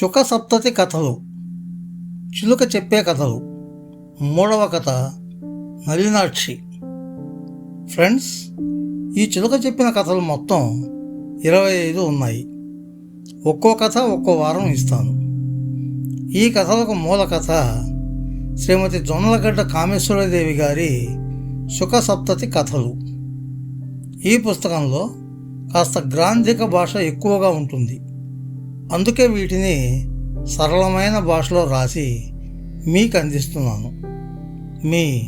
శుక సప్తతి కథలు. చిలుక చెప్పే కథలు. మూడవ కథ నలినాక్షి ఫ్రెండ్స్ ఈ చిలుక చెప్పిన కథలు మొత్తం ఇరవై ఐదు ఉన్నాయి. ఒక్కో కథ ఒక్కో వారం ఇస్తాను. ఈ కథలకు మూల కథ శ్రీమతి జొన్నలగడ్డ కామేశ్వరదేవి గారి శుక సప్తతి కథలు. ఈ పుస్తకంలో కాస్త గ్రాంధిక భాష ఎక్కువగా ఉంటుంది. అందుకే వీటిని సరళమైన భాషలో రాసి మీకు అందిస్తున్నాను మీ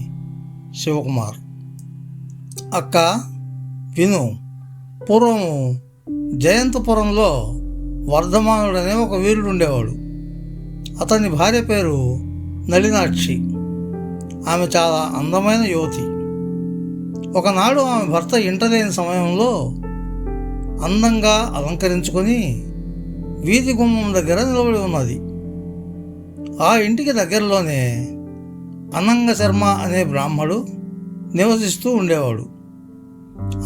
శివకుమార్. అక్క విను. పూర్వము జయంతపురంలో వర్ధమానుడనే ఒక వీరుడు ఉండేవాడు అతని భార్య పేరు నళినాక్షి. ఆమె చాలా అందమైన యువతి. ఒకనాడు ఆమె భర్త ఇంటలేని సమయంలో అందంగా అలంకరించుకొని వీధి గుమ్మం దగ్గర నిలబడి ఉన్నది. ఆ ఇంటికి దగ్గరలోనే అనంగ శర్మ అనే బ్రాహ్మడు నివసిస్తూ ఉండేవాడు.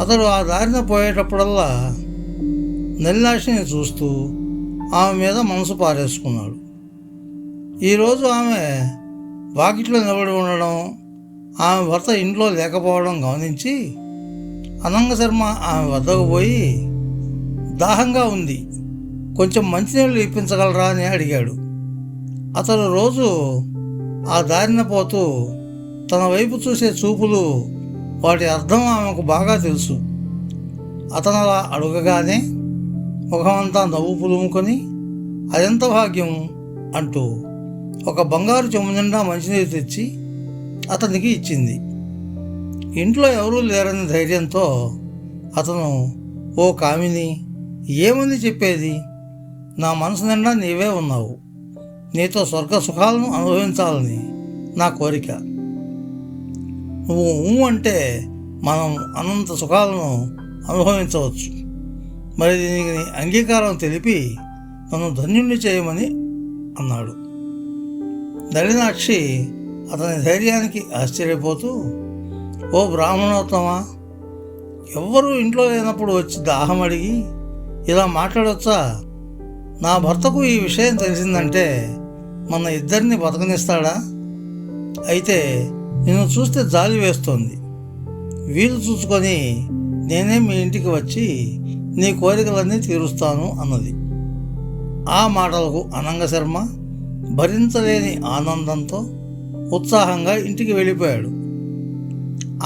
అతడు ఆ దారిన పోయేటప్పుడల్లా నెల్లాషిని చూస్తూ ఆమె మీద మనసు పారేసుకున్నాడు. ఈరోజు ఆమె వాకిట్లో నిలబడి ఉండడం ఆమె భర్త ఇంట్లో లేకపోవడం గమనించి అనంగ శర్మ ఆమె వద్దకు పోయి దాహంగా ఉంది. కొంచెం మంచినీళ్ళు ఇప్పించగలరా అని అడిగాడు. అతను రోజు ఆ దారిన పోతూ తన వైపు చూసే చూపులు వాటి అర్థం ఆమెకు బాగా తెలుసు. అతను అలా అడగగానే ముఖమంతా నవ్వు పులుముకొని అదెంత భాగ్యం అంటూ ఒక బంగారు చెమ్ము నిండా మంచినీరు తెచ్చి అతనికి ఇచ్చింది. ఇంట్లో ఎవరూ లేరని ధైర్యంతో అతను ఓ కామిని ఏమని చెప్పేది? నా మనసు నిండా నీవే ఉన్నావు. నీతో స్వర్గ సుఖాలను అనుభవించాలని నా కోరిక. నువ్వు ఊ అంటే మనం అనంత సుఖాలను అనుభవించవచ్చు. మరి దీనికి అంగీకారం తెలిపి నన్ను ధన్యుణ్ణి చేయమని అన్నాడు. నళినాక్షి అతని ధైర్యానికి ఆశ్చర్యపోతూ ఓ బ్రాహ్మణోత్తమా ఎవ్వరూ ఇంట్లో లేనప్పుడు వచ్చి దాహం అడిగి ఇలా మాట్లాడొచ్చా? నా భర్తకు ఈ విషయం తెలిసిందంటే మన ఇద్దరిని బతకనిస్తాడా? అయితే నిన్ను చూస్తే జాలి వేస్తోంది. వీలు చూసుకొని నేనే మీ ఇంటికి వచ్చి నీ కోరికలన్నీ తీరుస్తాను అన్నది. ఆ మాటలకు అనంగ శర్మ భరించలేని ఆనందంతో ఉత్సాహంగా ఇంటికి వెళ్ళిపోయాడు.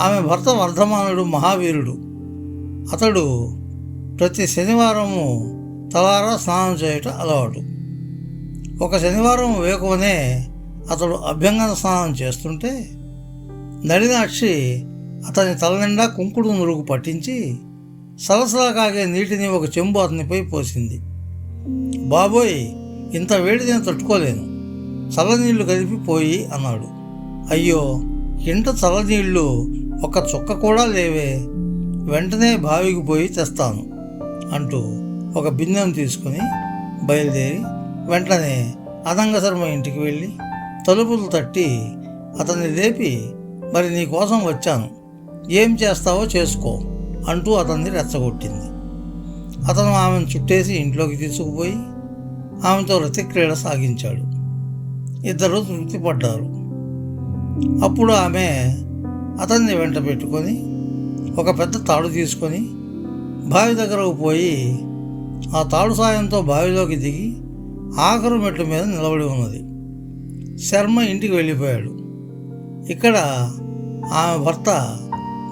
ఆమె భర్త వర్ధమానుడు మహావీరుడు. అతడు ప్రతి శనివారము తలారా స్నానం చేయటం అలవాటు. ఒక శనివారం వేకువనే అతడు అభ్యంగన స్నానం చేస్తుంటే నడినాక్షి అతని తల నిండా కుంకుడు నురుగు పట్టించి సలసలా కాగే నీటిని ఒక చెంబు అతనిపై పోసింది. బాబోయ్ ఇంత వేడి నేను తట్టుకోలేను. చల్లనీళ్ళు కలిపి పోయి అన్నాడు. అయ్యో ఇంట చల్లనీళ్ళు ఒక చుక్క కూడా లేవే. వెంటనే బావికి పోయి తెస్తాను అంటూ ఒక బిందెను తీసుకుని బయలుదేరి వెంటనే అనంగ ఇంటికి వెళ్ళి తలుపులు తట్టి అతన్ని లేపి మరి నీ కోసం వచ్చాను. ఏం చేస్తావో చేసుకో అంటూ అతన్ని రెచ్చగొట్టింది. అతను ఆమెను చుట్టేసి ఇంట్లోకి తీసుకుపోయి ఆమెతో రతిక్రీడ సాగించాడు. ఇద్దరు తృప్తి పడ్డారు అప్పుడు ఆమె అతన్ని వెంట పెట్టుకొని ఒక పెద్ద తాడు తీసుకొని బావి దగ్గరకు పోయి ఆ తాడు సాయంతో బావిలోకి దిగి ఆఖరు మెట్ల మీద నిలబడి ఉన్నది. శర్మ ఇంటికి వెళ్ళిపోయాడు. ఇక్కడ ఆమె భర్త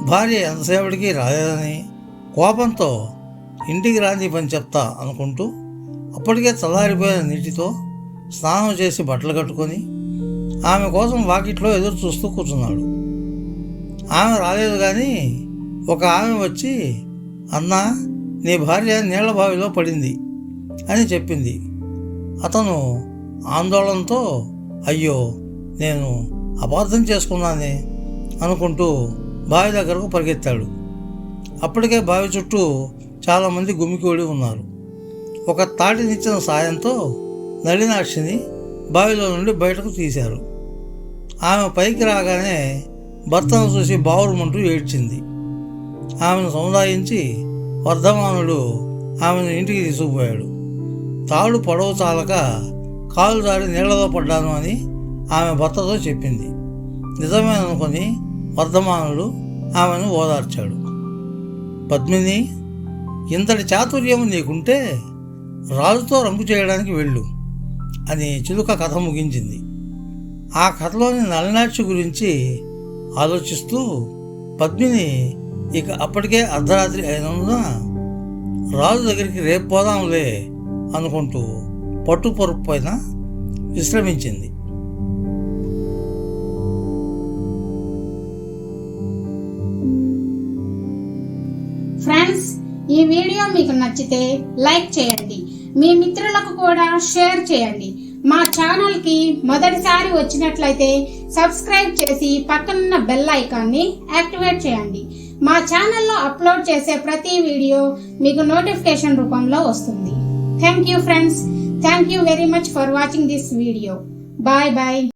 భార్య ఎంతసేపటికి రాలేదని కోపంతో ఇంటికి రాని పని చెప్తా అనుకుంటూ అప్పటికే చల్లారిపోయిన నీటితో స్నానం చేసి బట్టలు కట్టుకొని ఆమె కోసం వాకిట్లో ఎదురు చూస్తూ కూర్చున్నాడు. ఆమె రాలేదు కానీ ఒక ఆమె వచ్చి అన్నా నీ భార్య నీళ్ళ బావిలో పడింది అని చెప్పింది. అతను ఆందోళనతో అయ్యో నేను అపార్థం చేసుకున్నానే అనుకుంటూ బావి దగ్గరకు పరిగెత్తాడు. అప్పటికే బావి చుట్టూ చాలామంది గుమికూడి ఉన్నారు. ఒక తాటినిచ్చిన సాయంతో నళినాక్షిని బావిలో నుండి బయటకు తీశారు. ఆమె పైకి రాగానే భర్తను చూసి బావురుమంటూ ఏడ్చింది. ఆమెను సముదాయించి వర్ధమానుడు ఆమెను ఇంటికి తీసుకుపోయాడు. తాడు పొడవు చాలక కాలు దారి నీళ్ళలో పడ్డాను అని ఆమె భర్తతో చెప్పింది. నిజమేననుకొని వర్ధమానుడు ఆమెను ఓదార్చాడు. పద్మిని ఇంతటి చాతుర్యం నీకుంటే రాజుతో రంగు చేయడానికి వెళ్ళు అని చిలుక కథ ముగించింది. ఆ కథలోని నలనాక్షి గురించి ఆలోచిస్తూ పద్మిని ఇక అప్పటికే అర్ధరాత్రి అయినందున రాజు దగ్గరికి రేపు పోదాంలే అనుకుంటూ పట్టు పరుపు పైన విశ్రమించింది. ఫ్రెండ్స్ ఈ వీడియో మీకు నచ్చితే లైక్ చేయండి. మీ మిత్రులకు కూడా షేర్ చేయండి. మా ఛానల్కి మొదటిసారి వచ్చినట్లయితే సబ్స్క్రైబ్ చేసి పక్కనున్న బెల్ ఐకాన్ని యాక్టివేట్ చేయండి. మా ఛానల్లో అప్లోడ్ చేసే ప్రతి వీడియో మీకు నోటిఫికేషన్ రూపంలో వస్తుంది. Thank you friends thank you very much for watching this video bye bye